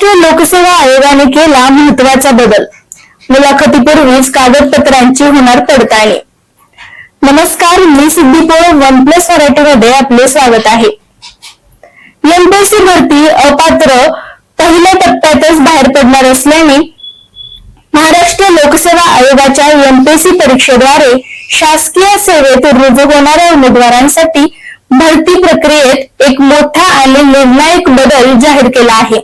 महाराष्ट्र लोकसेवा आयोगाने केला महत्त्वाचा बदल. मुलाखतीपूर्वीच कागदपत्रांची होणार पडताळणी. नमस्कार मी सिद्दीपोळ वन प्लस मराठीमध्ये आपले स्वागत आहे. एमपीएससी भरती अपात्र पहिल्या टप्प्यातच बाहेर पडणार असल्याने महाराष्ट्र लोकसेवा आयोगाच्या एमपीएससी परीक्षेद्वारे शासकीय सेवेत रुजू होणाऱ्या उमेदवारांसाठी भरती प्रक्रियेत एक मोठा आणि निर्णायक बदल जाहीर केला आहे.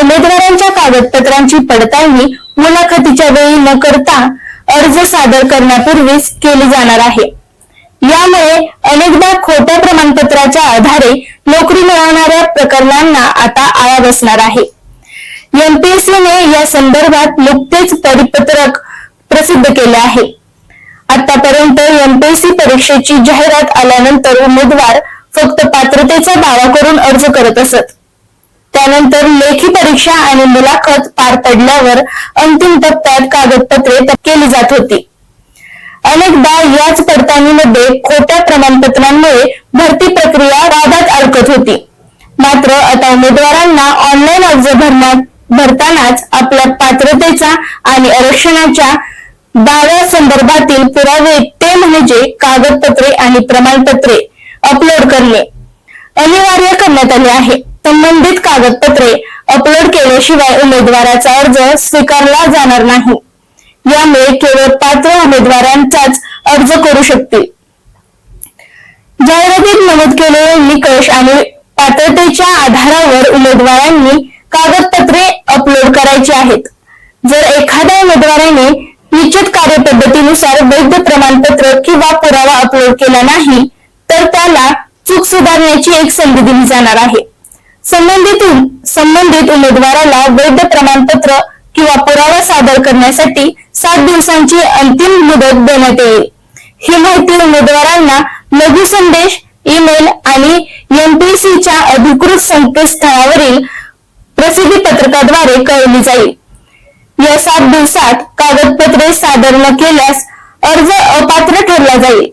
उमेदवारांच्या कागदपत्रांची पडताळणी मुलाखतीच्या वेळी न करता अर्ज सादर करण्यापूर्वीच केली जाणार आहे. यामुळे अनेकदा खोट्या प्रमाणपत्राच्या आधारे नोकरी मिळवणाऱ्या प्रकरणांना आता आळा बसणार आहे. एमपीएससीने या संदर्भात नुकतेच परिपत्रक प्रसिद्ध केले आहे. आतापर्यंत एमपीएससी परीक्षेची जाहिरात आल्यानंतर उमेदवार फक्त पात्रतेचा दावा करून अर्ज करत असत. त्यानंतर लेखी परीक्षा आणि मुलाखत पार पडल्यावर अंतिम टप्प्यात कागदपत्रे केली जात होती. अनेकदा याच पडताळणीमध्ये खोट्या प्रमाणपत्रांमुळे भरती प्रक्रिया वादात अडकत होती. मात्र आता उमेदवारांना ऑनलाईन अर्ज भरण्यात भरतानाच आपल्या पात्रतेचा आणि आरक्षणाच्या दाव्या संदर्भातील पुरावे ते म्हणजे कागदपत्रे आणि प्रमाणपत्रे अपलोड करणे अनिवार्य करण्यात आले आहे. संबंधित कागदपत्रे अपलोड केल्याशिवाय उमेदवाराचा अर्ज स्वीकारला जाणार नाही. यामुळे केवळ पात्र उमेदवारांचाच अर्ज करू शकतील. जाहिरातीत नमूद केलेले निकष आणि पात्रतेच्या आधारावर उमेदवारांनी कागदपत्रे अपलोड करायची आहेत. जर एखाद्या उमेदवाराने निश्चित कार्यपद्धतीनुसार वैध प्रमाणपत्र किंवा पुरावा अपलोड केला नाही तर त्याला चूक सुधारण्याची एक संधी दिली जाणार आहे. संबंधित संबंधित उमेदवाराला वैध प्रमाणपत्र किंवा पुरावा सादर करण्यासाठी सात दिवसांची अंतिम मुदत देण्यात येईल. ही माहिती उमेदवारांना लघु संदेश ईमेल आणि एमपीसीच्या अधिकृत संकेतस्थळावरील प्रसिद्धी पत्रकाद्वारे कळवली जाईल. या सात दिवसात कागदपत्रे सादर न केल्यास अर्ज अपात्र ठरला जाईल.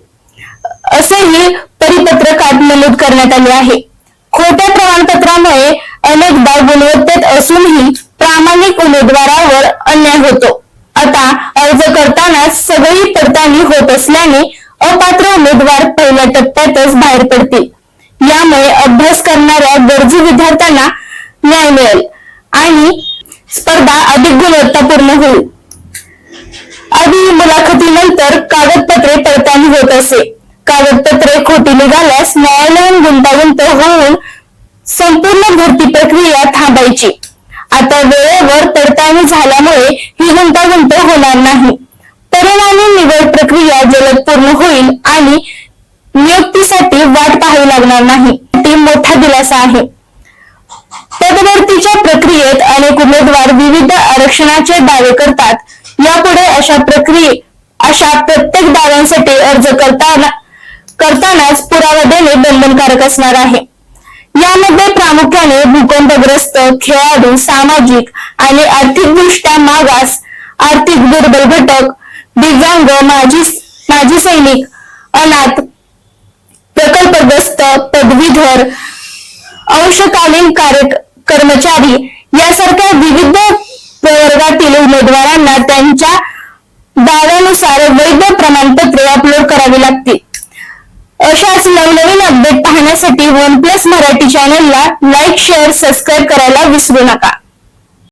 असेही परिपत्रकात नमूद करण्यात आले आहे. खोट्या प्रमाणपत्रामुळे अनेकदा गुणवत्तेत असूनही प्रामाणिक उमेदवारावर अन्याय होतो. आता अर्ज करताना सगळी पडताळणी होत असल्याने अपात्र उमेदवार पहिल्या टप्प्यातच बाहेर पडतील. यामुळे अभ्यास करणाऱ्या गरजू विद्यार्थ्यांना न्याय मिळेल आणि स्पर्धा अधिक गुणवत्तापूर्ण होईल. आधी मुलाखतीनंतर कागदपत्रे पडताळणी होत असे. कागदपत्रे खोटी निघाल्यास न्यायालयीन गुंतागुंत होऊन संपूर्ण भरती प्रक्रिया थांबायची. आता वेळेवर पडताळणी झाल्यामुळे ही गुंतागुंत होणार नाही. परिणामी निवड प्रक्रिया जलद पूर्ण होईल आणि नियुक्तीसाठी वाट पाहावी लागणार नाही. ती मोठा दिलासा आहे. पदभरतीच्या प्रक्रियेत अनेक उमेदवार विविध आरक्षणाचे दावे करतात. यापुढे अशा प्रक्रिये अशा प्रत्येक दाव्यांसाठी अर्ज करताना करतानाच पुरावा देणे बंधनकारक असणार आहे. यामध्ये प्रामुख्याने भूकंपग्रस्त खेळाडू सामाजिक आणि आर्थिकदृष्ट्या मागास आर्थिक दुर्बल घटक दिव्यांग माजी माजी सैनिक अनाथ प्रकल्पग्रस्त पदवीधर अंशकालीन कार्य कर्मचारी यासारख्या विविध प्रवर्गातील उमेदवारांना त्यांच्या दाव्यानुसार वैध प्रमाणपत्र अपडेट पाहण्यासाठी वन प्लस मराठी चॅनलला लाईक शेअर सबस्क्राईब करायला विसरू नका.